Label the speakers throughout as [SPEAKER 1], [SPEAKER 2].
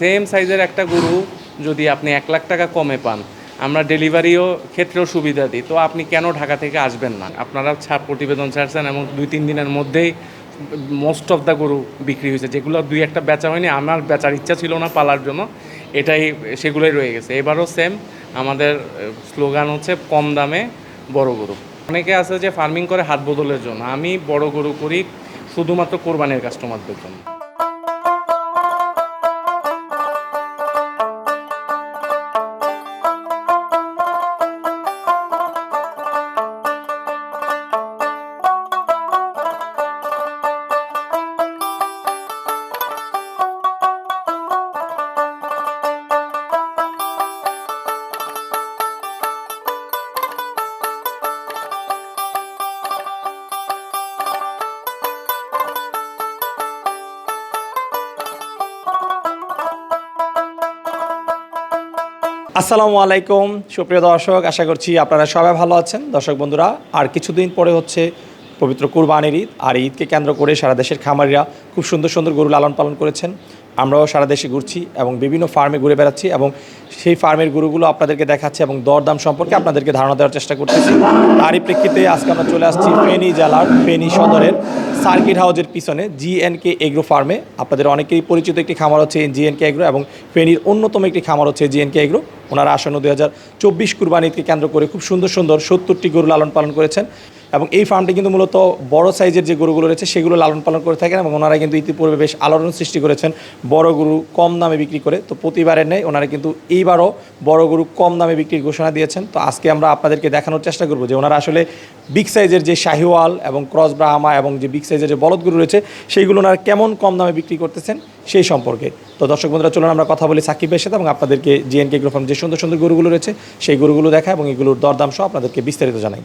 [SPEAKER 1] Same সাইজের একটা গরু যদি আপনি এক লাখ টাকা কমে পান, আমরা ডেলিভারিও ক্ষেত্রেও সুবিধা দিই। তো আপনি কেন ঢাকা থেকে আসবেন না? আপনারা ছাড় প্রতিবেদন ছাড়ছেন এবং দুই, তিন দিনের মধ্যেই মোস্ট অফ দ্য গরু বিক্রি হয়েছে, যেগুলো দুই একটা বেচা হয়নি, আমার বেচার ইচ্ছা ছিল না পালার জন্য, এটাই, সেগুলোই রয়ে গেছে। এবারও সেম আমাদের স্লোগান হচ্ছে কম দামে বড় গরু। অনেকে আছে যে ফার্মিং করে হাত বদলের জন্য। আমি বড় গরু করি শুধুমাত্র কোরবানির কাস্টমারদের জন্য।
[SPEAKER 2] আসসালামু আলাইকুম। সুপ্রিয় দর্শক, আশা করছি আপনারা সবাই ভালো আছেন। দর্শক বন্ধুরা, আর কিছুদিন পরে হচ্ছে পবিত্র কুরবানির ঈদ। আর ঈদকে কেন্দ্র করে সারা দেশের খামারিরা খুব সুন্দর সুন্দর গরু লালন পালন করেছেন। আমরাও সারা দেশে ঘুরছি এবং বিভিন্ন ফার্মে ঘুরে বেড়াচ্ছি এবং সেই ফার্মের গরুগুলো আপনাদেরকে দেখাচ্ছি এবং দরদাম সম্পর্কে আপনাদেরকে ধারণা দেওয়ার চেষ্টা করতেছি। তারই প্রেক্ষিতে আজকে আমরা চলে আসছি ফেনী জেলার ফেনী সদরের সার্কিট হাউজের পিছনে জি এন কে এগ্রো ফার্মে আপনাদের অনেকেই পরিচিত একটি খামার হচ্ছে জিএনকে এগ্রো এবং ফেনীর অন্যতম একটি খামার হচ্ছে জিএনকে এগ্রো ওনারা আসন্ন দুই হাজার চব্বিশ কুরবানিকে কেন্দ্র করে খুব সুন্দর সুন্দর সত্তরটি গরু লালন পালন করেছেন। এবং এই ফার্মটি কিন্তু মূলত বড় সাইজের যে গরুগুলো রয়েছে, সেগুলো লালন পালন করে থাকেন এবং ওনারা কিন্তু ইতিপূর্বে বেশ আলোড়ন সৃষ্টি করেছেন বড় গরু কম দামে বিক্রি করে। তো প্রতিবারের নেই ওনারা কিন্তু এইবারও বড় গরু কম দামে বিক্রির ঘোষণা দিয়েছেন। তো আজকে আমরা আপনাদেরকে দেখানোর চেষ্টা করব যে ওনারা আসলে বিগ সাইজের যে শাহিওয়াল এবং ক্রস ব্রাহ্মা এবং যে বিগ সাইজের যে বলদ গরু রয়েছে, সেইগুলো ওনারা কেমন কম দামে বিক্রি করতেছেন সেই সম্পর্কে। তো দর্শক বন্ধুরা, চলুন আমরা কথা বলি সাকিবের সাথে এবং আপনাদেরকে জিএনকে গ্রো ফার্ম যে সুন্দর সুন্দর গরুগুলো রয়েছে, সেই গরুগুলো দেখা এবং এগুলোর দরদাম সহ আপনাদেরকে বিস্তারিত জানাই।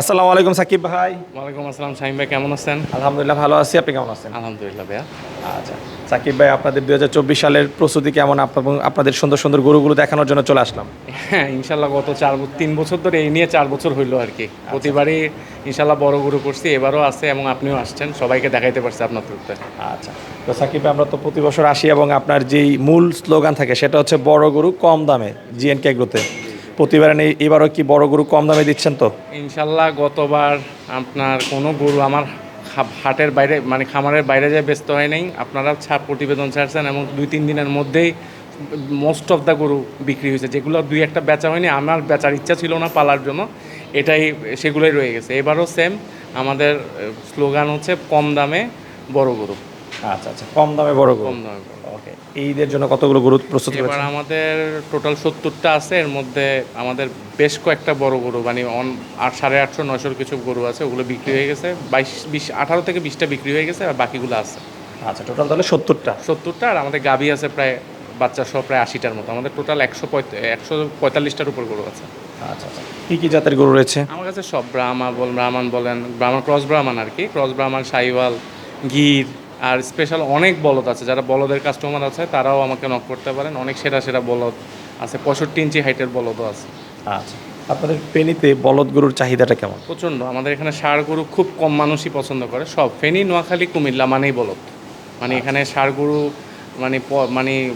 [SPEAKER 2] আসসালামু আলাইকুম সাকিব ভাই।
[SPEAKER 1] ওয়ালাইকুম আসসালাম শাহিম ভাই কেমন আছেন?
[SPEAKER 2] আলহামদুলিল্লাহ ভালো আছি আপনি কেমন আছেন?
[SPEAKER 1] আলহামদুলিল্লাহ ভাইয়া।
[SPEAKER 2] আচ্ছা সাকিব ভাই আপনাদের দুই হাজার চব্বিশ সালের প্রস্তুতি কেমন? আপ- আপনাদের সুন্দর সুন্দর গরুগুলো দেখানোর জন্য চলে আসলাম।
[SPEAKER 1] হ্যাঁ ইনশাল্লাহ গত চার তিন বছর ধরে এই নিয়ে চার বছর হইল আর কি। প্রতিবারই ইনশাল্লাহ বড় গরু করছি এবারও আছে এবং আপনিও আসছেন সবাইকে দেখাইতে পারছে আপনার থ্রুতে
[SPEAKER 2] আচ্ছা তো সাকিব ভাই আমরা তো প্রতি বছর আসি এবং আপনার যেই মূল স্লোগান থাকে সেটা হচ্ছে বড় গরু কম দামে জিএন কেগ্রোতে প্রতিবারে নেই এবারও কি বড় গরু কম দামে দিচ্ছেন তো?
[SPEAKER 1] ইনশাল্লাহ গতবার আপনার কোনো গরু আমার হাটের বাইরে মানে খামারের বাইরে যায় ব্যস্ত হয় নাই। আপনারা ছাড় প্রতিবেদন ছাড়ছেন এবং দুই তিন দিনের মধ্যেই মোস্ট অফ দ্য গরু বিক্রি হয়েছে যেগুলো দুই একটা বেচা হয়নি আমার বেচার ইচ্ছা ছিল না পালার জন্য এটাই সেগুলোই রয়ে গেছে। এবারও সেম আমাদের স্লোগান হচ্ছে কম দামে বড় গরু।
[SPEAKER 2] আচ্ছা আচ্ছা কম দামে বড় গরু।
[SPEAKER 1] কম দামে
[SPEAKER 2] ঈদের জন্য কতগুলো গরু প্রস্তুত
[SPEAKER 1] এবার আমাদের টোটাল সত্তরটা আছে এর মধ্যে আমাদের বেশ কয়েকটা বড় গরু মানে অন আট সাড়ে আটশো নয়শোর কিছু গরু আছে ওগুলো বিক্রি হয়ে গেছে বাইশ বিশ আঠারো থেকে বিশটা বিক্রি হয়ে গেছে আর বাকিগুলো আছে।
[SPEAKER 2] আচ্ছা টোটাল তাহলে সত্তরটা।
[SPEAKER 1] সত্তরটা আর আমাদের গাবি আছে প্রায় বাচ্চা সহ প্রায় আশিটার মতো। আমাদের টোটাল একশো একশো পঁয়তাল্লিশটার উপর গরু আছে।
[SPEAKER 2] আচ্ছা আচ্ছা। কী কী জাতের গরু রয়েছে?
[SPEAKER 1] আমার কাছে সব ব্রাহ্মা বল ব্রাহ্মণ বলেন ব্রাহ্মণ ক্রস ব্রাহ্মণ আর কি ক্রস ব্রাহ্মণ সাইওয়াল গির আর স্পেশাল অনেক বলদ আছে যারা বলদের কাস্টমার আছে তারাও আমাকে নক করতে পারেন। অনেক সেরা সেরা বলদ আছে পঁয়ষট্টি ইঞ্চি হাইটের বলদও আছে।
[SPEAKER 2] আচ্ছা। আপনাদের পেনিতে বলদ গরুর চাহিদাটা কেমন?
[SPEAKER 1] প্রচণ্ড। আমাদের এখানে ষাড় গরু খুব কম মানুষই পছন্দ করে। সব ফেনী নোয়াখালী কুমিল্লা মানেই বলদ। মানে এখানে ষাড় গরু মানে মানে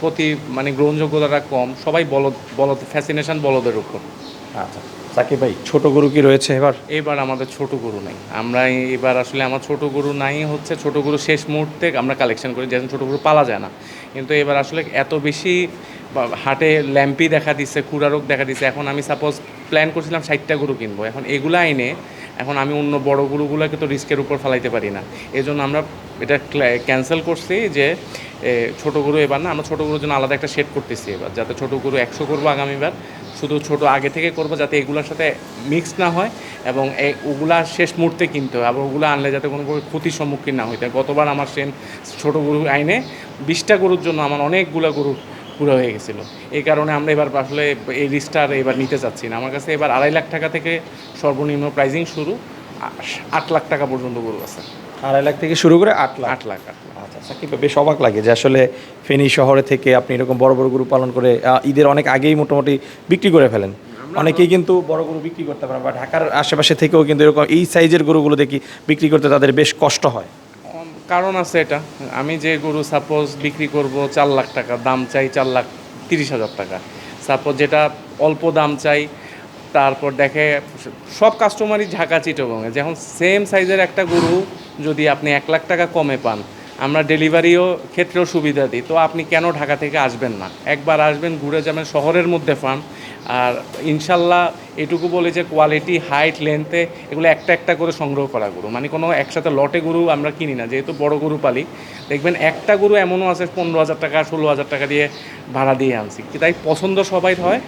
[SPEAKER 1] প্রতি মানে গ্রহণযোগ্যতাটা কম। সবাই বলদ বলদ ফ্যাসিনেশন বলদের উপর।
[SPEAKER 2] আচ্ছা। সাকিব ভাই, ছোট গরু কি রয়েছে এবার?
[SPEAKER 1] এবার আমাদের ছোট গরু নাই। আমরা এবার আসলে আমার ছোট গরু নাই হচ্ছে, ছোট গরু শেষ মুহূর্তে আমরা কালেকশন করি যেন ছোট গরু পালা যায় না। কিন্তু এবার আসলে এত বেশি হাটে ল্যাম্পি দেখা দিচ্ছে কুড়া রোগ দেখা দিচ্ছে এখন আমি সাপোজ প্ল্যান করছিলাম ষাটটা গরু কিনবো। এখন এগুলো আইনে এখন আমি অন্য বড় গরুগুলোকে তো রিস্কের উপর ফেলাইতে পারি না। এই জন্য আমরা এটা ক্যান্সেল করছি যে ছোট গরু এবার না, আমরা ছোট গরুর জন্য আলাদা একটা সেট করতেছি এবার, যাতে ছোট গরু একশো করব আগামীবার শুধু ছোট আগে থেকে করব যাতে এগুলোর সাথে মিক্স না হয় এবং ওগুলা শেষ মুহূর্তে কিনতে হয়। আবার ওগুলো আনলে যাতে কোনো ক্ষতির সম্মুখীন না হইতে। গতবার আমার সেম ছোট গরু আইনে বিশটা গরুর জন্য আমার অনেকগুলো গরু পুরো হয়ে গেছিল। এই কারণে আমরা এবার আসলে এই রিস্কটা আর এবার নিতে চাচ্ছি না। আমার কাছে এবার আড়াই লাখ টাকা থেকে সর্বনিম্ন প্রাইজিং শুরু। আট লাখ টাকা পর্যন্ত গরু আছে।
[SPEAKER 2] আড়াই লাখ থেকে শুরু করে আট লাখ।
[SPEAKER 1] আট লাখ
[SPEAKER 2] আচ্ছা সাকিব বেশ অবাক লাগে যে আসলে ফেনী শহরে থেকে আপনি এরকম বড় বড় গরু পালন করে ঈদের অনেক আগেই মোটামুটি বিক্রি করে ফেলেন। অনেকেই কিন্তু বড় গরু বিক্রি করতে পারেন বা ঢাকার আশেপাশে থেকেও কিন্তু এরকম এই সাইজের গরুগুলো দেখি বিক্রি করতে তাদের বেশ কষ্ট হয়।
[SPEAKER 1] কারণ আছে এটা। আমি যে গরু সাপোজ বিক্রি করব চার লাখ টাকা দাম চাই চার লাখ তিরিশ হাজার টাকা। সাপোজ যেটা অল্প দাম চাই তারপর দেখে সব কাস্টমারই ঢাকা চিটগঙ্গে যখন সেম সাইজের একটা গরু যদি আপনি এক লাখ টাকা কমে পান, আমরা ডেলিভারিও ক্ষেত্রেও সুবিধা দিই। তো আপনি কেন ঢাকা থেকে আসবেন না? একবার আসবেন, ঘুরে যাবেন, শহরের মধ্যে ফার্ম আর ইনশাল্লাহ এটুকু বলে যে কোয়ালিটি হাইট লেন্থে এগুলো একটা একটা করে সংগ্রহ করা গরু। মানে কোনো একসাথে লটে গরু আমরা কিনি না, যেহেতু বড় গরু পালি। দেখবেন একটা গরু এমনও আছে, পনেরো হাজার টাকা, ষোলো হাজার টাকা দিয়ে ভাড়া দিয়ে আনছি। তাই পছন্দ সবাই হয়?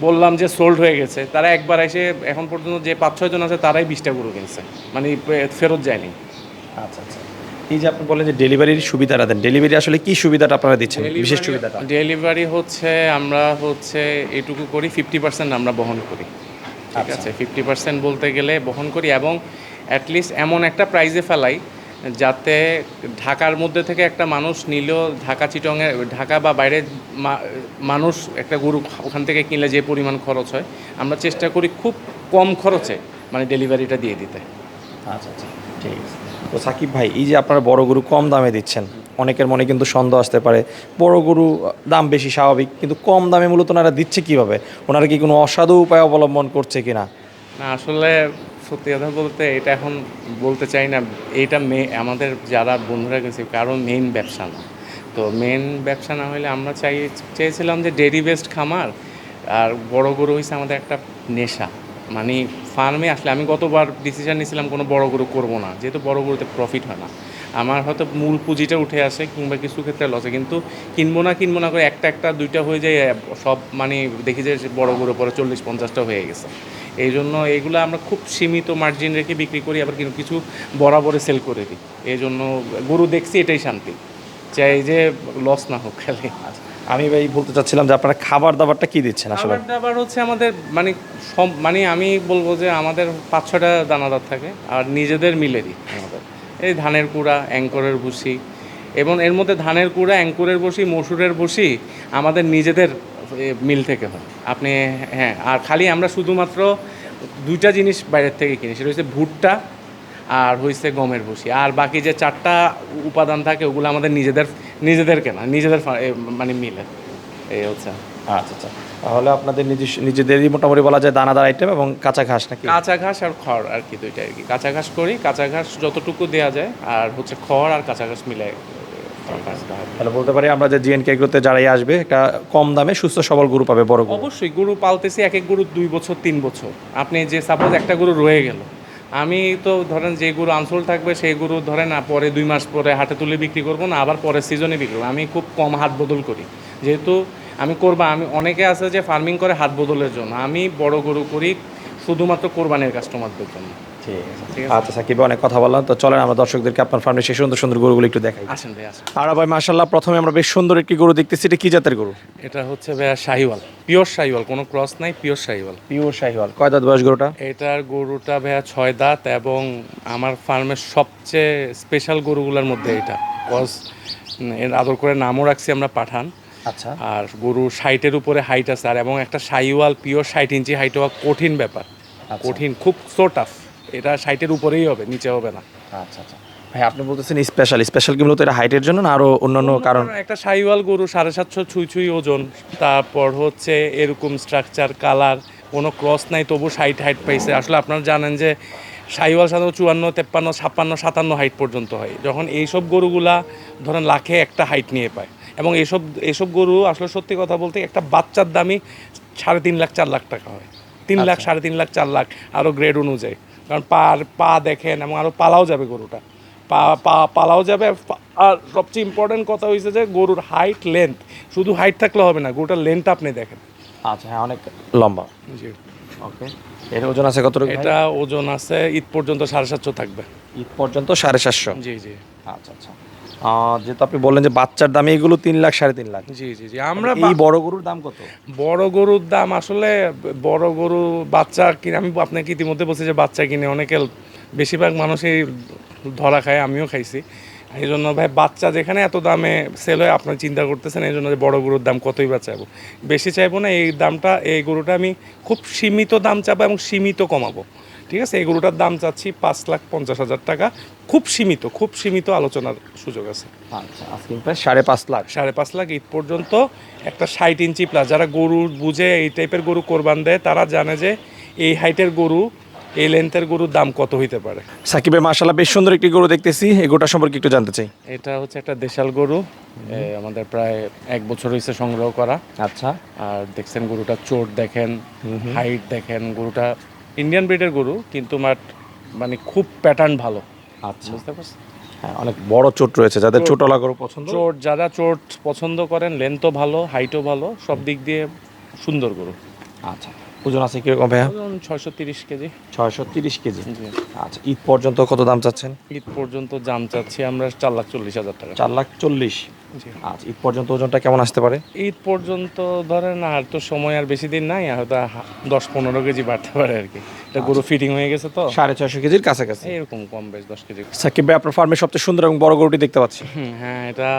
[SPEAKER 1] বললাম যে সোল্ড হয়ে গেছে। তারা একবার এসে এখন পর্যন্ত যে পাঁচ ছয়জন আছে তারাই বিশটা গরু কিনছে। মানে ফেরত যায়নি।
[SPEAKER 2] আচ্ছা আচ্ছা। এই যে আপনি বলেন যে ডেলিভারির সুবিধাটা দেন ডেলিভারি আসলে কি সুবিধাটা আপনারা দিচ্ছেন? বিশেষ সুবিধাটা?
[SPEAKER 1] ডেলিভারি হচ্ছে আমরা হচ্ছে এটুকু করি ফিফটি পার্সেন্ট আমরা বহন করি। ঠিক
[SPEAKER 2] আচ্ছা।
[SPEAKER 1] আছে? ফিফটি পার্সেন্ট বলতে গেলে বহন করি এবং অ্যাটলিস্ট এমন একটা প্রাইজে ফেলাই যাতে ঢাকার মধ্যে থেকে একটা মানুষ নিলেও ঢাকা চিটংয়ে ঢাকা বা বাইরে মা- মানুষ একটা গরু ওখান থেকে কিনলে যে পরিমাণ খরচ হয় আমরা চেষ্টা করি খুব কম খরচে মানে ডেলিভারিটা দিয়ে দিতে।
[SPEAKER 2] আচ্ছা আচ্ছা ঠিক আছে। তো সাকিব ভাই এই যে আপনারা বড় গরু কম দামে দিচ্ছেন অনেকের মনে কিন্তু সন্দেহ আসতে পারে বড় গরু দাম বেশি স্বাভাবিক কিন্তু কম দামে মূলত ওনারা দিচ্ছে কীভাবে? ওনারা কি কোনো অসাধু উপায় অবলম্বন করছে কিনা?
[SPEAKER 1] না আসলে সত্যি কথা বলতে এটা এখন বলতে চাই না এটা মে, আমাদের যারা বন্ধুরা গেছে, কারও মেইন ব্যবসা না। তো মেন ব্যবসা না হলে আমরা চাই, চেয়েছিলাম যে ডেরি বেস্ট খামার, আর বড় গরু হয়েছে আমাদের একটা নেশা। মানে ফার্মে আসলে আমি গতবার ডিসিশন নিয়েছিলাম, কোনো বড় গরু করব না, যেহেতু বড় গরুতে প্রফিট হয় না। আমার হয়তো মূল পুঁজিটা উঠে আসে কিংবা কিছু ক্ষেত্রে লসে কিন্তু কিনবো না কিনবো না করে একটা একটা দুইটা হয়ে যায় সব মানে দেখি যে বড় গরু পরে চল্লিশ পঞ্চাশটা হয়ে গেছে। এই জন্য এইগুলো আমরা খুব সীমিত মার্জিন রেখে বিক্রি করি আবার কিন্তু কিছু বরাবরে সেল করে দিই। এই জন্য গরু দেখছি এটাই শান্তি। চাই যে লস না হোক খালি।
[SPEAKER 2] আমি ভাই বলতে চাচ্ছিলাম যে আপনারা খাবার দাবারটা কি দিচ্ছেন আসলে?
[SPEAKER 1] খাবার দাবার হচ্ছে আমাদের মানে সব মানে আমি বলব যে আমাদের পাঁচ ছটা দানাদার থাকে আর নিজেদের মিলেরই আমাদের। এই ধানের কুড়া, অ্যাঙ্করের ভুসি। এবং এর মধ্যে ধানের কুড়া, অ্যাঙ্করের বসি মসুরের বসি আমাদের নিজেদের মিল থেকে হয়। আপনি হ্যাঁ আর খালি আমরা শুধুমাত্র দুইটা জিনিস বাইরের থেকে কিনি, সেটা হচ্ছে ভুট্টা আর হয়েছে গমের ভুসি। আর বাকি যে চারটা উপাদান থাকে, ওগুলো আমাদের নিজেদের নিজেদের কেনা, নিজেদের মানে মিলে। এই হচ্ছে
[SPEAKER 2] আচ্ছা আচ্ছা। তাহলে আপনাদের নিজস্ব নিজেদেরই মোটামুটি বলা যায় দানাদার আইটেম এবং কাঁচা ঘাস নাকি?
[SPEAKER 1] কাঁচা ঘাস আর খড় আর কি দুইটা আর কি। কাঁচা ঘাস করি কাঁচা ঘাস যতটুকু দেওয়া যায় আর হচ্ছে খড় আর কাঁচা ঘাস মিলে
[SPEAKER 2] তাহলে বলতে পারি আমরা যে জিএনকে এগুলোতে যারাই আসবে একটা কম দামে সুস্থ সবল গরু পাবে বড়
[SPEAKER 1] অবশ্যই গরু পালতেছি এক এক গরু দুই বছর তিন বছর। আপনি যে সাপোজ একটা গরু রয়ে গেল আমি তো ধরেন যে গরু আনসোল থাকবে সেই গরু ধরেন না পরে দুই মাস পরে হাটে তুলে বিক্রি করব না আবার পরের সিজনে বিক্রি করব। আমি খুব কম হাত বদল করি। যেহেতু আমি করবা আমি অনেকে আছে যে ফার্মিং করে হাত বদলের জন্য। আমি বড় গরু করি শুধুমাত্র কোরবানির কাস্টমারদের জন্য।
[SPEAKER 2] ঠিক আছে। আচ্ছা সাকিব অনেক কথা বললাম। তো চলেন আমরা দর্শকদেরকে আপনার ফার্মে সেই সুন্দর সুন্দর গরুগুলো একটু দেখাই।
[SPEAKER 1] আসেন ভাই আসেন।
[SPEAKER 2] আর ভাই মাশাল্লাহ প্রথমে আমরা বেশ সুন্দর একটি গরু দেখতেছি। এটা কি জাতের গরু?
[SPEAKER 1] এটা হচ্ছে ভাইয়া শাহিওয়াল পিওর শাহিওয়াল কোনো ক্রস নাই পিওর শাহিওয়াল।
[SPEAKER 2] পিওর শাহিওয়াল। কয় দাঁত বয়স গরুটা?
[SPEAKER 1] এটার গরুটা ভাইয়া ছয় দাঁত এবং আমার ফার্মের সবচেয়ে স্পেশাল গরুগুলোর মধ্যে এটা। কজ এর আদর করে নামও রাখছি আমরা পাঠান।
[SPEAKER 2] আচ্ছা।
[SPEAKER 1] আর গরু সাইটের উপরে হাইট আছে আর এবং একটা সাইওয়াল পিওর ষাট ইঞ্চি হাইট হওয়া কঠিন ব্যাপার। কঠিন খুব সো টাফ এটা সাইটের উপরেই হবে নিচে হবে না।
[SPEAKER 2] আচ্ছা আচ্ছা। ভাই আপনি বলতেছেন স্পেশাল স্পেশাল কি মূলত এটা হাইটের জন্য না আরও অন্যান্য কারণ?
[SPEAKER 1] একটা সাইওয়াল গরু সাড়ে সাতশো ছুঁই ছুঁই ওজন তারপর হচ্ছে এরকম স্ট্রাকচার কালার কোনো ক্রস নাই তবু সাইট হাইট পাইছে। আসলে আপনারা জানেন যে সাইওয়াল সাধারণত চুয়ান্ন তেপ্পান্ন ছাপ্পান্ন সাতান্ন হাইট পর্যন্ত হয়। যখন এইসব গরুগুলা ধরেন লাখে একটা হাইট নিয়ে পায়। এবং এসব এসব গরু আসলে সত্যি কথা বলতে একটা বাচ্চার দামই সাড়ে তিন লাখ চার লাখ টাকা হয়। তিন লাখ সাড়ে তিন লাখ চার লাখ আরও গ্রেড অনুযায়ী। কারণ পার পা দেখেন এবং আরও পালাও যাবে গরুটা। পা পা পালাও যাবে। আর সবচেয়ে ইম্পর্টেন্ট কথা হয়েছে যে গরুর হাইট লেন্থ শুধু হাইট থাকলে হবে না গরুটার লেন্থ আপনি দেখেন।
[SPEAKER 2] আচ্ছা হ্যাঁ অনেক লম্বা।
[SPEAKER 1] জি।
[SPEAKER 2] ওকে এর ওজন আছে কত?
[SPEAKER 1] এটা ওজন আছে ঈদ পর্যন্ত সাড়ে সাতশো থাকবে।
[SPEAKER 2] ঈদ পর্যন্ত সাড়ে সাতশো।
[SPEAKER 1] জি জি।
[SPEAKER 2] আচ্ছা আচ্ছা। যেহেতু আপনি বললেন যে বাচ্চার দাম এগুলো তিন লাখ সাড়ে তিন লাখ।
[SPEAKER 1] জি জি জি। আমরা
[SPEAKER 2] এই বড় গরুর দাম কত?
[SPEAKER 1] বড় গরুর দাম আসলে বড় গরু বাচ্চা কিনে আমি আপনাকে ইতিমধ্যে বলছি যে বাচ্চা কিনে অনেকে বেশিরভাগ মানুষই ধরা খায় আমিও খাইছি। এই জন্য ভাই বাচ্চা যেখানে এত দামে সেল হয় আপনার চিন্তা করতেছেন এই জন্য যে বড় গরুর দাম কতই বা চাইব। বেশি চাইব না এই দামটা এই গরুটা আমি খুব সীমিত দাম চাবো এবং সীমিত কমাবো। ঠিক আছে? এই গরুটার দাম চাচ্ছি পাঁচ লাখ পঞ্চাশ হাজার টাকা। খুব সীমিত খুব সীমিত আলোচনার সুযোগ আছে।
[SPEAKER 2] আচ্ছা আস্কিং প্রাইস সাড়ে পাঁচ লাখ।
[SPEAKER 1] সাড়ে পাঁচ লাখ ঈদ পর্যন্ত একটা ষাট ইঞ্চি প্লাস যারা গরু বুঝে এই টাইপের গরু কোরবান দেয় তারা জানে যে এই হাইটের গরু এই লেন্থের গরুর দাম কত হইতে পারে।
[SPEAKER 2] সাকিবের মাশাল্লাহ বেশ সুন্দর একটি গরু দেখতেছি। এই গরুটা সম্পর্কে একটু জানতে চাই।
[SPEAKER 1] এটা হচ্ছে একটা দেশাল গরু। আমাদের প্রায় এক বছর হয়েছে সংগ্রহ করা।
[SPEAKER 2] আচ্ছা।
[SPEAKER 1] আর দেখছেন গরুটা চোট দেখেন হাইট দেখেন গরুটা ইন্ডিয়ান ব্রিডের গরু কিন্তু মাট মানে খুব প্যাটার্ন ভালো।
[SPEAKER 2] আচ্ছা।
[SPEAKER 1] বুঝতে পারছেন?
[SPEAKER 2] হ্যাঁ অনেক বড় চোট রয়েছে। যাদের ছোটলা গরু পছন্দ?
[SPEAKER 1] চোট যারা চোট পছন্দ করেন লেন্থও ভালো হাইটও ভালো সব দিক দিয়ে সুন্দর গরু।
[SPEAKER 2] আচ্ছা। ওজন আছে কীরকম ভাইয়া?
[SPEAKER 1] ছয়শো তিরিশ কেজি।
[SPEAKER 2] ছয়শো তিরিশ কেজি? আচ্ছা ঈদ পর্যন্ত কত দাম চাচ্ছেন?
[SPEAKER 1] ঈদ পর্যন্ত জাম চাচ্ছি আমরা চার লাখ চল্লিশ হাজার টাকা।
[SPEAKER 2] চার লাখ চল্লিশ। আচ্ছা ঈদ পর্যন্ত ওজনটা কেমন আসতে পারে?
[SPEAKER 1] ঈদ পর্যন্ত ধরেন আর তো সময় আর বেশি দিন নাই আর হয়তো দশ পনেরো কেজি বাড়তে পারে আর কি। এটা গরু ফিটিং হয়ে গেছে তো।
[SPEAKER 2] সাড়ে ছয়শো কেজির কাছাকাছি।
[SPEAKER 1] এরকম কম বেশ দশ কেজি।
[SPEAKER 2] সাকিব ভাই আপনার ফার্মে সবচেয়ে সুন্দর এবং বড় গরুটি দেখতে পাচ্ছি।
[SPEAKER 1] হ্যাঁ এটা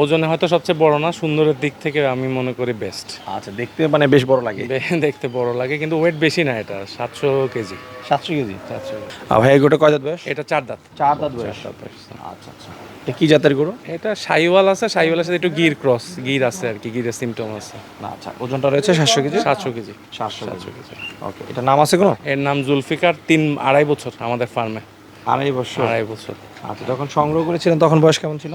[SPEAKER 1] ওজনে হয়তো সবচেয়ে বড় না সুন্দরের দিক থেকে আমি মনে করি বেস্ট
[SPEAKER 2] আচ্ছা দেখতে মানে বেশ বড় লাগে।
[SPEAKER 1] দেখতে বড় লাগে কিন্তু ওয়েট বেশি না এটা সাতশো কেজি।
[SPEAKER 2] সাতশো কেজি?
[SPEAKER 1] সাতশো
[SPEAKER 2] ভাই গরুটা কয় দাঁত বয়স?
[SPEAKER 1] এটা চার দাঁত।
[SPEAKER 2] চার দাঁত বয়স।
[SPEAKER 1] বয়স।
[SPEAKER 2] আচ্ছা আচ্ছা। কি জাতের গরু?
[SPEAKER 1] এটা সাইওয়াল আছে সাইওয়ালের সাথে একটু গির ক্রস গির আছে আর কি গিরের সিমটম আছে।
[SPEAKER 2] না আচ্ছা ওজনটা রয়েছে সাতশো কেজি?
[SPEAKER 1] সাতশো কেজি।
[SPEAKER 2] সাতশো
[SPEAKER 1] সাতশো কেজি।
[SPEAKER 2] ওকে এটা নাম আছে কোনো?
[SPEAKER 1] এর নাম জুলফিকার তিন আড়াই বছর আমাদের ফার্মে
[SPEAKER 2] আড়াই বছর?
[SPEAKER 1] আড়াই বছর।
[SPEAKER 2] আচ্ছা যখন সংগ্রহ করেছিলেন তখন বয়স কেমন ছিল?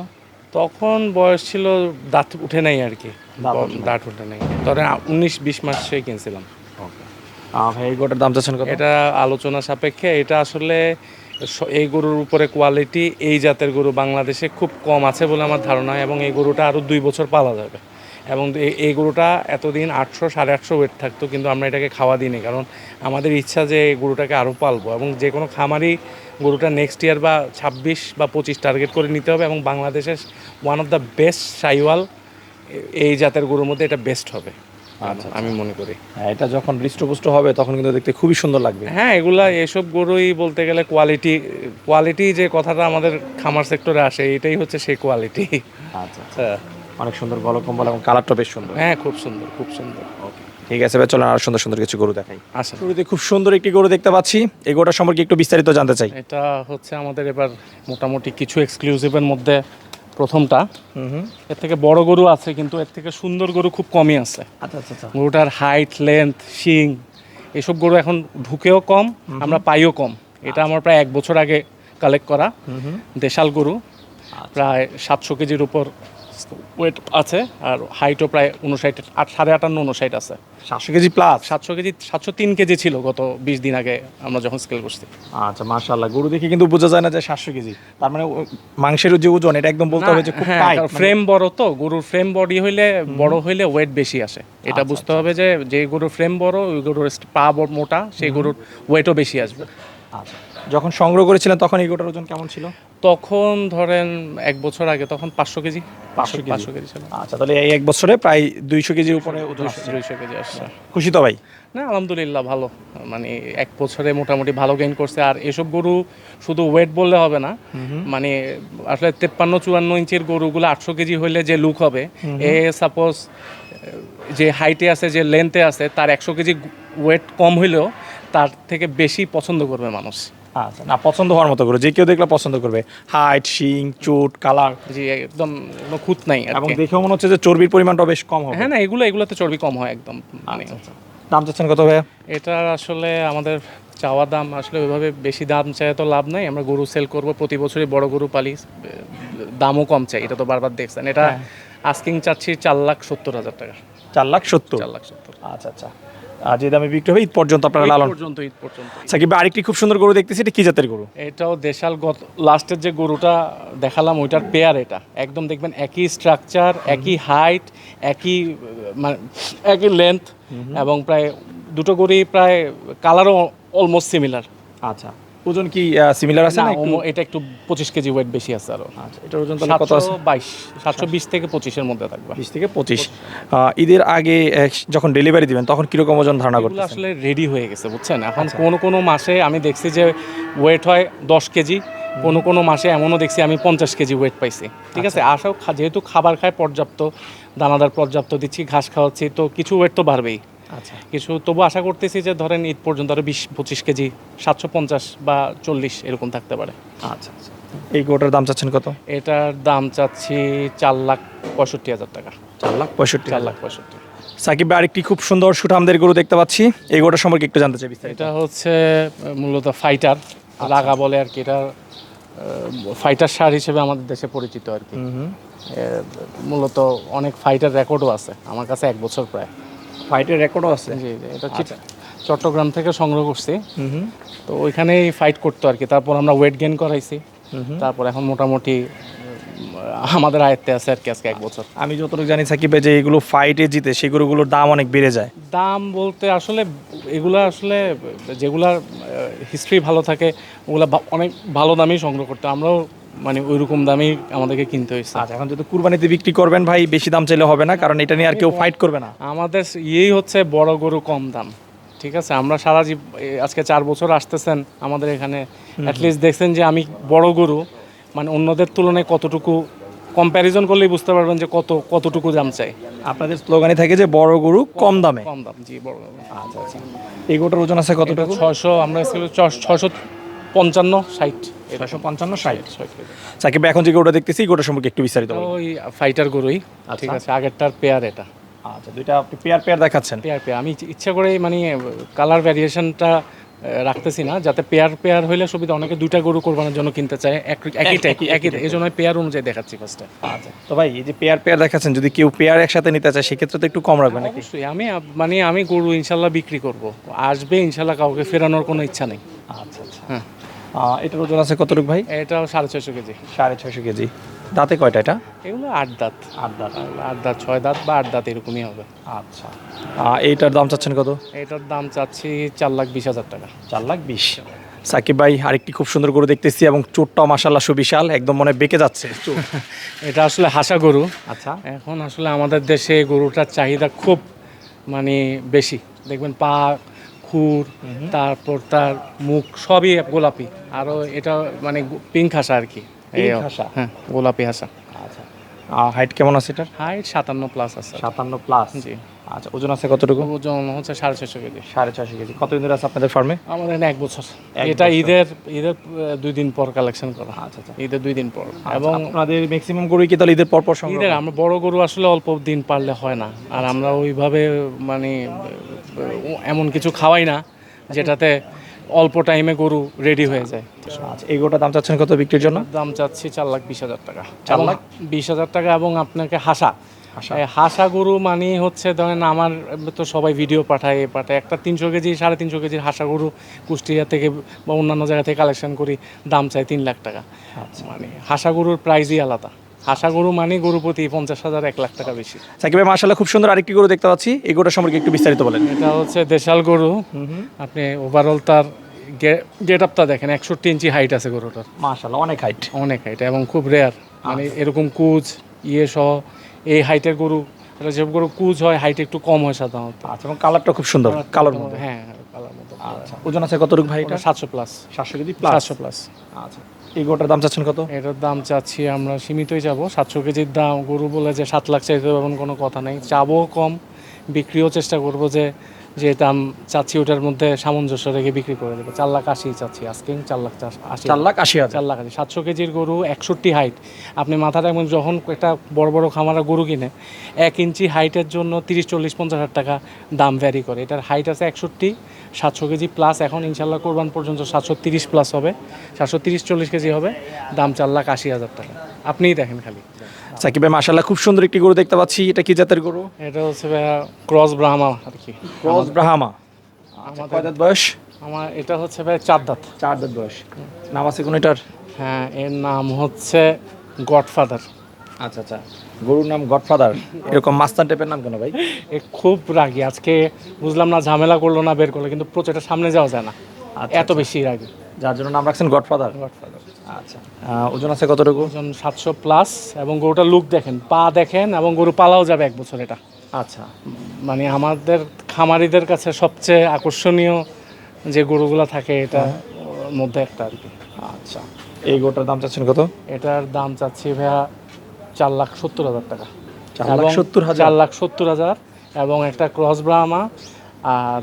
[SPEAKER 1] তখন বয়স ছিল দাঁত উঠে নাই আর কি।
[SPEAKER 2] দাঁত ওঠে নাই।
[SPEAKER 1] দাঁত উঠে নাই। ধরেন উনিশ বিশ মাসে কিনছিলাম।
[SPEAKER 2] ওকে ভাই এই গরুটার দাম চাচ্ছেন কত?
[SPEAKER 1] এটা আলোচনা সাপেক্ষে এটা আসলে এই গরুর উপরে কোয়ালিটি এই জাতের গরু বাংলাদেশে খুব কম আছে বলে আমার ধারণা এবং এই গরুটা আরও দুই বছর পালা যাবে। এবং এই- গরুটা এতদিন আটশো সাড়ে আটশো ওয়েট থাকতো, কিন্তু আমরা এটাকে খাওয়া দিইনি, কারণ আমাদের ইচ্ছা যে এই গরুটাকে আরও পালবো এবং যে কোনো খামারই গরুটা নেক্সট ইয়ার বা ছাব্বিশ বা পঁচিশ টার্গেট করে নিতে হবে এবং বাংলাদেশের one of the best Sahiwal এই জাতের গরুর মধ্যে এটা বেস্ট হবে। আমি মনে করি।
[SPEAKER 2] হ্যাঁ, এটা যখন হৃষ্টপুষ্ট হবে তখন কিন্তু দেখতে খুবই সুন্দর লাগবে।
[SPEAKER 1] হ্যাঁ এগুলা এসব গরুই বলতে গেলে কোয়ালিটি কোয়ালিটি যে কথাটা আমাদের খামার সেক্টরে আসে এটাই হচ্ছে সেই কোয়ালিটি
[SPEAKER 2] আচ্ছা আচ্ছা। অনেক সুন্দর গল কম্বল এবং কালারটা বেশ সুন্দর।
[SPEAKER 1] হ্যাঁ খুব সুন্দর খুব সুন্দর।
[SPEAKER 2] ঠিক আছে ভাই চলেন আর সুন্দর সুন্দর কিছু গরু দেখাই।
[SPEAKER 1] আচ্ছা
[SPEAKER 2] শুরুতে খুব সুন্দর একটি গরু দেখতে পাচ্ছি। এই গরুটা সম্পর্কে একটু বিস্তারিত জানতে চাই।
[SPEAKER 1] এটা হচ্ছে আমাদের এবার মোটামুটি কিছু এক্সক্লুসিভের মধ্যে প্রথমটা। এর থেকে বড় গরু আছে কিন্তু এর থেকে সুন্দর গরু খুব কমই আছে।
[SPEAKER 2] আচ্ছা আচ্ছা আচ্ছা।
[SPEAKER 1] গরুটার হাইট লেন্থ শিং এসব গরু এখন ঢুকেও কম আমরা পাইও কম। এটা আমার প্রায় এক বছর আগে কালেক্ট করা দেশাল গরু। প্রায় সাতশো কেজির উপর ওয়েট আছে আর হাইটও প্রায় উনষাট আট সাড়ে আটান্ন উনষাট আছে।
[SPEAKER 2] সাতশো কেজি প্লাস
[SPEAKER 1] সাতশো কেজি সাতশো তিন কেজি ছিল গত বিশ দিন আগে আমরা যখন স্কেল করছি।
[SPEAKER 2] আচ্ছা মাশাআল্লাহ। গরু দেখে কিন্তু বোঝা যায় না যে সাতশো কেজি। তার মানে মাংসের যে ওজন এটা একদম বলতে হবে যে খুব
[SPEAKER 1] হ্যাঁ
[SPEAKER 2] মানে
[SPEAKER 1] ফ্রেম বড় তো গরুর ফ্রেম বডি হইলে বড় হইলে ওয়েট বেশি আসে।
[SPEAKER 2] আচ্ছা,
[SPEAKER 1] এটা বুঝতে হবে যে যে গরুর ফ্রেম বড় ওই গরুর পা মোটা সেই গরুর ওয়েটও বেশি আসবে।
[SPEAKER 2] আচ্ছা। যখন সংগ্রহ করেছিলেন তখন এই গরুটার ওজন কেমন ছিল?
[SPEAKER 1] তখন ধরেন এক বছর আগে তখন পাঁচশো কেজি।
[SPEAKER 2] 500 কেজি।
[SPEAKER 1] পাঁচশো কেজি ছিল।
[SPEAKER 2] আচ্ছা তাহলে এই এক বছরে প্রায় দুইশো কেজির উপরে।
[SPEAKER 1] দুইশো কেজি আসছে।
[SPEAKER 2] খুশি তো ভাই?
[SPEAKER 1] না আলহামদুলিল্লাহ ভালো। মানে এক বছরে মোটামুটি ভালো গেইন করছে। আর এসব গরু শুধু ওয়েট বললে হবে না। মানে আসলে তেপ্পান্ন চুয়ান্ন ইঞ্চির গরুগুলো আটশো কেজি হইলে যে লুক হবে এ সাপোজ যে হাইটে আছে যে লেন্থে আছে তার একশো কেজি ওয়েট কম হইলেও তার থেকে বেশি পছন্দ করবে মানুষ।
[SPEAKER 2] আচ্ছা না পছন্দ হওয়ার মতো করে যে কেউ দেখলে পছন্দ করবে। হাইট শিং চুট কালার।
[SPEAKER 1] জি একদম কোনো খুঁত নাই
[SPEAKER 2] এবং দেখেও মনে হচ্ছে যে চর্বির পরিমাণটা বেশ কম হবে।
[SPEAKER 1] হ্যাঁ না এগুলো এগুলোতে চর্বি কম হয় একদম মানে।
[SPEAKER 2] আচ্ছা, দাম চাচ্ছেন কত ভাইয়া?
[SPEAKER 1] এটার আসলে আমাদের চাওয়া দাম আসলে ওইভাবে বেশি দাম চাই তো লাভ নাই। আমরা গরু সেল করব প্রতি বছরই বড় গরু পালি দামও কম চাই এটা তো বারবার দেখছেন। এটা আস্কিং চাচ্ছি চার লাখ সত্তর হাজার টাকা।
[SPEAKER 2] চার লাখ সত্তর?
[SPEAKER 1] চার লাখ সত্তর।
[SPEAKER 2] আচ্ছা আচ্ছা। আর যে দামে বিক্রি হবে ঈদ পর্যন্ত আপনারা লালন
[SPEAKER 1] পর্যন্ত ঈদ পর্যন্ত।
[SPEAKER 2] সাকিব ভাই আরেকটি খুব সুন্দর গরু দেখতেছি এটা কি জাতের গরু?
[SPEAKER 1] এটাও দেশাল গত লাস্টের যে গরুটা দেখালাম ওইটার পেয়ার এটা। একদম দেখবেন একই স্ট্রাকচার একই হাইট একই মানে একই লেন্থ এবং প্রায় দুটো গরুই প্রায় কালারও অলমোস্ট সিমিলার
[SPEAKER 2] আচ্ছা। ওজন কি সিমিলার আছে না
[SPEAKER 1] এটা একটু পঁচিশ কেজি ওয়েট বেশি আছে আরও।
[SPEAKER 2] আচ্ছা এটার ওজন তাহলে কত আছে?
[SPEAKER 1] বাইশ সাতশো বিশ থেকে পঁচিশের মধ্যে থাকবে।
[SPEAKER 2] বিশ থেকে পঁচিশ। ঈদের আগে যখন ডেলিভারি দিবেন তখন কীরকম ওজন ধারণা করতেছেন?
[SPEAKER 1] আসলে রেডি হয়ে গেছে বুঝছেন? এখন কোনো কোনো মাসে আমি দেখছি যে ওয়েট হয় দশ কেজি কোনো কোনো মাসে এমনও দেখছি আমি পঞ্চাশ কেজি ওয়েট পাইছি। ঠিক আছে? আশাও যেহেতু খাবার খায় পর্যাপ্ত দানাদার পর্যাপ্ত দিচ্ছি ঘাস খাওয়াচ্ছি তো কিছু ওয়েট তো বাড়বেই।
[SPEAKER 2] আচ্ছা
[SPEAKER 1] কিছু তবু আশা করতেছি যে ধরেন ঈদ পর্যন্ত আরও বিশ পঁচিশ কেজি সাতশো পঞ্চাশ বা চল্লিশ এরকম থাকতে পারে।
[SPEAKER 2] আচ্ছা আচ্ছা। এই গোটার দাম চাচ্ছেন কত?
[SPEAKER 1] এটার দাম চাচ্ছি চার লাখ পঁয়ষট্টি হাজার টাকা।
[SPEAKER 2] চার লাখ পঁয়ষট্টি
[SPEAKER 1] চার লাখ পঁয়ষট্টি।
[SPEAKER 2] সাকিব ভাই আরেকটি খুব সুন্দর সুঠামদের গরু দেখতে পাচ্ছি। এই গোটার সম্পর্কে একটু জানতে চাই বিস্তারিত।
[SPEAKER 1] এটা হচ্ছে মূলত ফাইটার। রাগা বলে আর কি এটা ফাইটার সার হিসেবে আমাদের দেশে পরিচিত আর কি। মূলত অনেক ফাইটার রেকর্ডও আছে আমার কাছে এক বছর প্রায়।
[SPEAKER 2] ফাইটের রেকর্ডও আছে।
[SPEAKER 1] জি এটা চিট- চট্টগ্রাম থেকে সংগ্রহ করছি।
[SPEAKER 2] হুম
[SPEAKER 1] তো ওইখানেই ফাইট করতো আর কি। তারপর আমরা ওয়েট গেইন করাইছি। তারপর এখন মোটামুটি আমাদের আয়ত্তে আছে আর কি আজকে এক বছর।
[SPEAKER 2] আমি যতটুকু জানি সাকিব যে এগুলো ফাইটে জিতে সেই গরুগুলোর দাম অনেক বেড়ে যায়।
[SPEAKER 1] দাম বলতে আসলে এগুলো আসলে যেগুলার হিস্ট্রি ভালো থাকে ওগুলো অনেক ভালো দামেই সংগ্রহ করতে। আমরাও মানে ওই রকম দামেই আমাদেরকে কিনতে হয়েছে।
[SPEAKER 2] আচ্ছা এখন যদি কুরবানিতে বিক্রি করবেন ভাই বেশি দাম চাইলে হবে না কারণ এটা নিয়ে আর কেউ ফাইট করবে না।
[SPEAKER 1] আমাদের ইয়েই হচ্ছে বড় গরু কম দাম ঠিক আছে? আমরা সারা জীব আজকে চার বছর আসতেছেন আমাদের এখানে। অ্যাটলিস্ট দেখছেন যে আমি বড় গরু মানে অন্যদের তুলনায় কতটুকু কম্প্যারিজন করলেই বুঝতে পারবেন যে কত কতটুকু দাম চাই।
[SPEAKER 2] আপনাদের স্লোগানে থাকে যে বড় গরু কম দামে।
[SPEAKER 1] কম দাম জি বড়
[SPEAKER 2] আচ্ছা আচ্ছা। এই গোটার ওজন আছে কতটুকু?
[SPEAKER 1] ছশো আমরা ছশো পঞ্চান্ন ষাট।
[SPEAKER 2] ছয়শো পঞ্চান্ন ষাট। সাকিব এখন যে গরুটা দেখতেছি গরুটার সম্পর্কে একটু বিস্তারিত
[SPEAKER 1] ওই ফাইটার গরুই ঠিক আছে আগেরটার পেয়ার এটা।
[SPEAKER 2] আচ্ছা দুইটা আপনি পেয়ার পেয়ার দেখাচ্ছেন।
[SPEAKER 1] পেয়ার পেয়ার আমি ইচ্ছা করে মানে কালার ভ্যারিয়েশনটা রাখতেছি না যাতে পেয়ার পেয়ার হইলে সুবিধা অনেকে দুইটা গরু কোরবানোর জন্য কিনতে চায় এক- একই টাইপ একই এই জন্য পেয়ার অনুযায়ী দেখাচ্ছি ফার্স্টে
[SPEAKER 2] আচ্ছা তো ভাই এই যে পেয়ার পেয়ার দেখাচ্ছেন যদি কেউ পেয়ার একসাথে নিতে চায় সেক্ষেত্রে তো একটু কম রাখবেন নাকি?
[SPEAKER 1] অবশ্যই আমি মানে আমি গরু ইনশাল্লাহ বিক্রি করব। আসবে ইনশাল্লাহ কাউকে ফেরানোর কোনো ইচ্ছা নেই।
[SPEAKER 2] আচ্ছা আচ্ছা।
[SPEAKER 1] হ্যাঁ।
[SPEAKER 2] এটার ওজন আছে কতটুকু ভাই?
[SPEAKER 1] এটাও সাড়ে ছয়শো কেজি।
[SPEAKER 2] সাড়ে ছয়শো কেজি। দাঁতে কয়টা এটা?
[SPEAKER 1] এগুলো আট দাঁত।
[SPEAKER 2] আট দাঁত।
[SPEAKER 1] আট দাঁত ছয় দাঁত বা আট দাঁত এরকমই হবে।
[SPEAKER 2] আচ্ছা। এইটার দাম চাচ্ছেন কত?
[SPEAKER 1] এটার দাম চাচ্ছি চার লাখ বিশ হাজার টাকা।
[SPEAKER 2] চার লাখ বিশ। সাকিব ভাই আরেকটি খুব সুন্দর গরু দেখতেছি এবং চোটটাও মাসাল্লাহ সুবিশাল একদম মনে বেঁকে যাচ্ছে।
[SPEAKER 1] এটা আসলে হাসা গরু।
[SPEAKER 2] আচ্ছা।
[SPEAKER 1] এখন আসলে আমাদের দেশে গরুটার চাহিদা খুব মানে বেশি। দেখবেন পা খুর তারপর তার মুখ সবই গোলাপি। আরও এটা মানে পিঙ্ক হাসা আর কি।
[SPEAKER 2] হাসা?
[SPEAKER 1] হ্যাঁ গোলাপি হাসা।
[SPEAKER 2] আচ্ছা। হাইট কেমন আছে এটার?
[SPEAKER 1] হাইট সাতান্ন প্লাস আছে।
[SPEAKER 2] সাতান্ন প্লাস
[SPEAKER 1] জি।
[SPEAKER 2] আচ্ছা ওজন আছে কতটুকু?
[SPEAKER 1] ওজন হচ্ছে সাড়ে ছশো কেজি।
[SPEAKER 2] সাড়ে ছয়শো কেজি। কতদিন ধরে আছে আপনাদের ফার্মে?
[SPEAKER 1] আমাদের এখানে এক বছর। এটা ঈদের ঈদের দুই দিন পর কালেকশন করা।
[SPEAKER 2] আচ্ছা আচ্ছা।
[SPEAKER 1] ঈদের দুই দিন পর।
[SPEAKER 2] এবং
[SPEAKER 1] এবং
[SPEAKER 2] আপনাদের ম্যাক্সিমাম গরুই কি তাহলে ঈদের পর পর
[SPEAKER 1] ঈদের আমরা বড় গরু আসলে অল্প দিন পারলে হয় না। আর আমরা ওইভাবে মানে এমন কিছু খাওয়াই না যেটাতে অল্প টাইমে গরু রেডি হয়ে যায়।
[SPEAKER 2] আচ্ছা এই গরুটার দাম চাচ্ছেন কত বিক্রির জন্য?
[SPEAKER 1] দাম চাচ্ছি চার লাখ বিশ হাজার টাকা।
[SPEAKER 2] চার লাখ?
[SPEAKER 1] বিশ হাজার টাকা এবং আপনাকে হাসা।
[SPEAKER 2] হাসা।
[SPEAKER 1] গরু মানে হচ্ছে ধরেন আমার তো সবাই ভিডিও পাঠায় এ পাঠায়। একটা তিনশো কেজি সাড়ে তিনশো কেজির হাসা গরু কুষ্টিয়া থেকে বা অন্যান্য জায়গা থেকে কালেকশন করি দাম চাই তিন লাখ টাকা।
[SPEAKER 2] আচ্ছা।
[SPEAKER 1] মানে হাসা গরুর প্রাইসই আলাদা। হাসা গরু মানে গরু প্রতি পঞ্চাশ হাজার এক লাখ টাকা বেশি।
[SPEAKER 2] সাকিব ভাই মাসাল্লাহ খুব সুন্দর আরেকটি গরু দেখতে পাচ্ছি। এই গরুটার সম্পর্কে একটু বিস্তারিত বলেন।
[SPEAKER 1] এটা হচ্ছে দেশাল গরু। আপনি ওভারঅল তার গেট আপটা দেখেন একষট্টি ইঞ্চি হাইট আছে গরুটার।
[SPEAKER 2] মাসাল্লাহ অনেক হাইট
[SPEAKER 1] অনেক হাইট এবং খুব রেয়ার মানে এরকম কুচ ইয়ে সহ এই হাইটের গরু এটা যেসব গরু কুচ হয় হাইট একটু কম হয় সাধারণত।
[SPEAKER 2] আচ্ছা এবং কালারটা খুব সুন্দর কালার মধ্যে
[SPEAKER 1] হ্যাঁ কালার মতো।
[SPEAKER 2] আচ্ছা ওজন আছে কতটুকু ভাই এটা?
[SPEAKER 1] সাতশো প্লাস
[SPEAKER 2] সাতশো কেজি প্লাস
[SPEAKER 1] সাতশো প্লাস
[SPEAKER 2] আচ্ছা এই গরুটার দাম চাচ্ছেন কত?
[SPEAKER 1] এটার দাম চাচ্ছি আমরা সীমিতই যাব সাতশো কেজির দাম। গরু বলে যে সাত লাখ চাইতে এমন কোনো কথা নেই। চাবো কম বিক্রিও চেষ্টা করব যে যে দাম চাচ্ছি ওটার মধ্যে সামঞ্জস্য রেখে বিক্রি করে দেবো। চার লাখ আশি চাচ্ছি আজকে চার লাখ আশি
[SPEAKER 2] চার লাখ আশি হাজার?
[SPEAKER 1] চার লাখ আশি। সাতশো কেজির গরু একষট্টি হাইট। আপনি মাথা এমন যখন একটা বড় বড় খামারা গরু কিনে এক ইঞ্চি হাইটের জন্য তিরিশ চল্লিশ পঞ্চাশ হাজার টাকা দাম ভ্যারি করে। এটার হাইট আছে একষট্টি সাতশো কেজি প্লাস এখন ইনশাল্লাহ কোরবান পর্যন্ত সাতশো তিরিশ প্লাস হবে। সাতশো তিরিশ চল্লিশ কেজি হবে। দাম চার লাখ আশি হাজার টাকা। আপনিই দেখেন খালি।
[SPEAKER 2] সাকিব ভাই মাসাল্লাহ খুব সুন্দর একটি গরু দেখতে পাচ্ছি। এটা কি জাতের গরু?
[SPEAKER 1] এটা হচ্ছে ভাইয়া ক্রস ব্রাহ্মা আর কি।
[SPEAKER 2] ক্রস ব্রাহামা।
[SPEAKER 1] আমাদের
[SPEAKER 2] কয় দাঁত বয়স?
[SPEAKER 1] আমার এটা হচ্ছে ভাই চার দাঁত।
[SPEAKER 2] চার দাঁত বয়স। নাম আছে কোন এটার?
[SPEAKER 1] হ্যাঁ এর নাম হচ্ছে গডফাদার।
[SPEAKER 2] আচ্ছা আচ্ছা। গরুর নাম গডফাদার। এরকম মাস্তান টাইপের নাম কেন ভাই?
[SPEAKER 1] এ খুব রাগি। আজকে বুঝলাম না ঝামেলা করল না বের করল কিন্তু প্রচারটা সামনে যাওয়া যায় না।
[SPEAKER 2] আচ্ছা,
[SPEAKER 1] এত বেশি রাগি।
[SPEAKER 2] যার জন্য নাম রাখছেন গডফাদার।
[SPEAKER 1] গডফাদার।
[SPEAKER 2] আচ্ছা। ওজন আছে কতটুকু?
[SPEAKER 1] ওজন সাতশো প্লাস এবং গরুটার লুক দেখেন পা দেখেন এবং গরু পালাও যাবে এক বছর এটা।
[SPEAKER 2] আচ্ছা।
[SPEAKER 1] মানে আমাদের খামারিদের কাছে সবচেয়ে আকর্ষণীয় যে গরুগুলো থাকে এটা মধ্যে একটা আর কি।
[SPEAKER 2] আচ্ছা। এই গরুটার দাম চাচ্ছেন কত?
[SPEAKER 1] এটার দাম চাচ্ছি ভাইয়া চার লাখ সত্তর হাজার টাকা।
[SPEAKER 2] চার লাখ সত্তর হাজার?
[SPEAKER 1] চার লাখ সত্তর হাজার এবং একটা ক্রস ব্রাহ্মা আর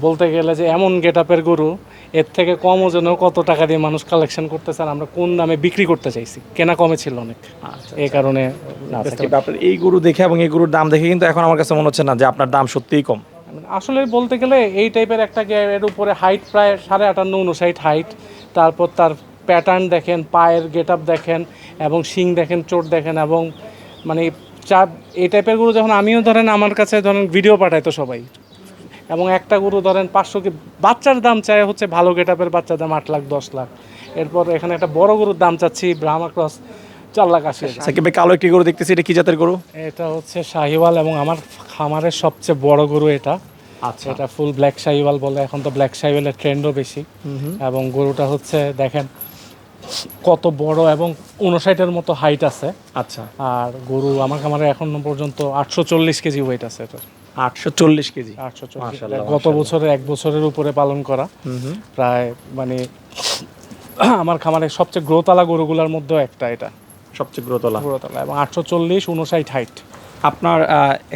[SPEAKER 1] বলতে গেলে যে এমন গেট আপের গরু এর থেকে কম ওজনেও কত টাকা দিয়ে মানুষ কালেকশন করতেছে আর আমরা কোন দামে বিক্রি করতে চাইছি? কেনা কমে ছিল অনেক।
[SPEAKER 2] আচ্ছা
[SPEAKER 1] এই কারণে
[SPEAKER 2] আপনার এই গরু দেখে এবং এই গরুর দাম দেখে কিন্তু এখন আমার কাছে মনে হচ্ছে না যে আপনার দাম সত্যিই কম।
[SPEAKER 1] আসলে বলতে গেলে এই টাইপের একটা এর উপরে হাইট প্রায় সাড়ে আটান্ন উনষাট হাইট তারপর তার প্যাটার্ন দেখেন পায়ের গেট আপ দেখেন এবং শিং দেখেন চোট দেখেন এবং মানে চা এই টাইপের গরু যখন আমিও ধরেন আমার কাছে ধরেন ভিডিও পাঠাইতো সবাই। এবং একটা গরু ধরেন পাঁচশো কি বাচ্চার দাম চাই হচ্ছে ভালো গেট আপের বাচ্চার দাম আট লাখ দশ লাখ। এরপর এখানে একটা বড় গরুর দাম চাচ্ছি ব্রাহ্মা ক্রস চার লাখ আশি।
[SPEAKER 2] সাকিব ভাই কালো একটি গরু দেখতেছি এটা কি জাতের গরু?
[SPEAKER 1] এটা হচ্ছে শাহিওয়াল এবং আমার খামারের সবচেয়ে বড় গরু এটা।
[SPEAKER 2] আচ্ছা।
[SPEAKER 1] এটা ফুল ব্ল্যাক শাহিওয়াল বলে এখন তো ব্ল্যাক শাহিওয়ালের ট্রেন্ডও বেশি। এবং গরুটা হচ্ছে দেখেন কত বড় এবং উনষাটের মতো হাইট আছে।
[SPEAKER 2] আচ্ছা।
[SPEAKER 1] আর গরু আমার খামারে এখন পর্যন্ত আটশো চল্লিশ কেজি ওয়েট আছে এটা
[SPEAKER 2] আটশো চল্লিশ কেজি।
[SPEAKER 1] আটশো গত বছরে এক বছরের উপরে পালন করা। প্রায় মানে আমার খামারে সবচেয়ে গ্রোতালা গরুগুলোর মধ্যেও একটা এটা।
[SPEAKER 2] সবচেয়ে গ্রোতলা।
[SPEAKER 1] গ্রোতলা এবং আটশো চল্লিশ উনষাট হাইট
[SPEAKER 2] আপনার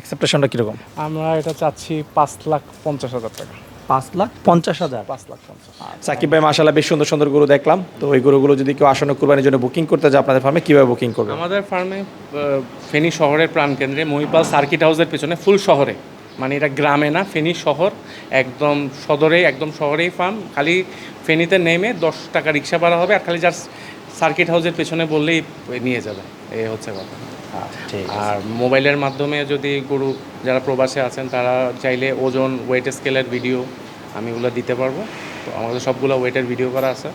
[SPEAKER 2] এক্সেপ্টেশনটা কীরকম?
[SPEAKER 1] আমরা এটা চাচ্ছি পাঁচ লাখ পঞ্চাশ হাজার টাকা।
[SPEAKER 2] পাঁচ লাখ পঞ্চাশ হাজার।
[SPEAKER 1] পাঁচ লাখ পঞ্চাশ।
[SPEAKER 2] সাকিব ভাই মাসাল্লাহ বেশ সুন্দর সুন্দর গরু দেখলাম। তো ওই গরুগুলো যদি কেউ আসন্ন কুরবানির জন্য বুকিং করতে যায় আপনাদের ফার্মে কীভাবে বুকিং করবে?
[SPEAKER 1] আমাদের ফার্মে ফেনী শহরের প্রাণকেন্দ্রে মহিপাল সার্কিট হাউসের পেছনে ফুল শহরে। মানে এটা গ্রামে না ফেনী শহর। একদম সদরেই একদম শহরেই ফার্ম খালি ফেনীতে নেমে দশ টাকা রিক্সা ভাড়া হবে আর খালি যার সার্কিট হাউসের পেছনে বললেই নিয়ে যাবে। এই হচ্ছে কথা। আর মোবাইলের মাধ্যমে যদি গরু যারা প্রবাসে আছেন তারা চাইলে ওজন ওয়েট স্কেলের ভিডিও আমি ওগুলো দিতে পারব। তো আমাদের সবগুলো ওয়েটের ভিডিও করা আছে।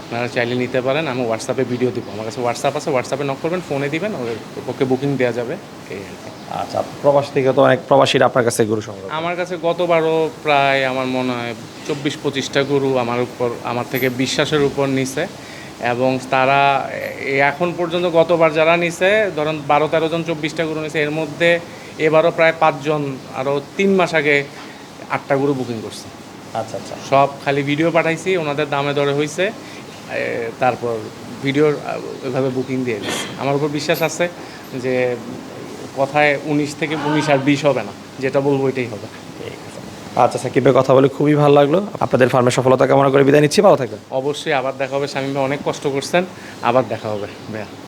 [SPEAKER 1] আপনারা চাইলে নিতে পারেন আমি হোয়াটসঅ্যাপে ভিডিও দিব। আমার কাছে হোয়াটসঅ্যাপ আছে হোয়াটসঅ্যাপে নক করবেন ফোনে দিবেন ওদের পক্ষে বুকিং দেওয়া যাবে। এই আর কি।
[SPEAKER 2] আচ্ছা প্রবাস থেকে তো অনেক প্রবাসীরা আপনার কাছে গরু সংগ্রহ
[SPEAKER 1] আমার কাছে গতবারও প্রায় আমার মনে হয় চব্বিশ পঁচিশটা গরু আমার উপর আমার থেকে বিশ্বাসের উপর নিছে। এবং তারা এখন পর্যন্ত গতবার যারা নিছে ধরেন বারো তেরো জন চব্বিশটা গরু নিছে এর মধ্যে এবারও প্রায় পাঁচজন আরও তিন মাস আগে আটটা গরু বুকিং করছে।
[SPEAKER 2] আচ্ছা আচ্ছা।
[SPEAKER 1] সব খালি ভিডিও পাঠাইছি ওনাদের দামে দরে হয়েছে তারপর ভিডিওর ওইভাবে বুকিং দিয়ে দিচ্ছে আমার উপর বিশ্বাস আছে যে কথায় উনিশ থেকে উনিশ আর বিশ হবে না যেটা বলব ওইটাই হবে।
[SPEAKER 2] আচ্ছা সাকিব ভাই কথা বলে খুবই ভালো লাগল। আপনাদের ফার্মের সফলতা কামনা করে বিদায় নিচ্ছি। ভালো থাকবেন।
[SPEAKER 1] অবশ্যই আবার দেখা হবে। স্বামী অনেক কষ্ট করছেন। আবার দেখা হবে। ভাইয়া।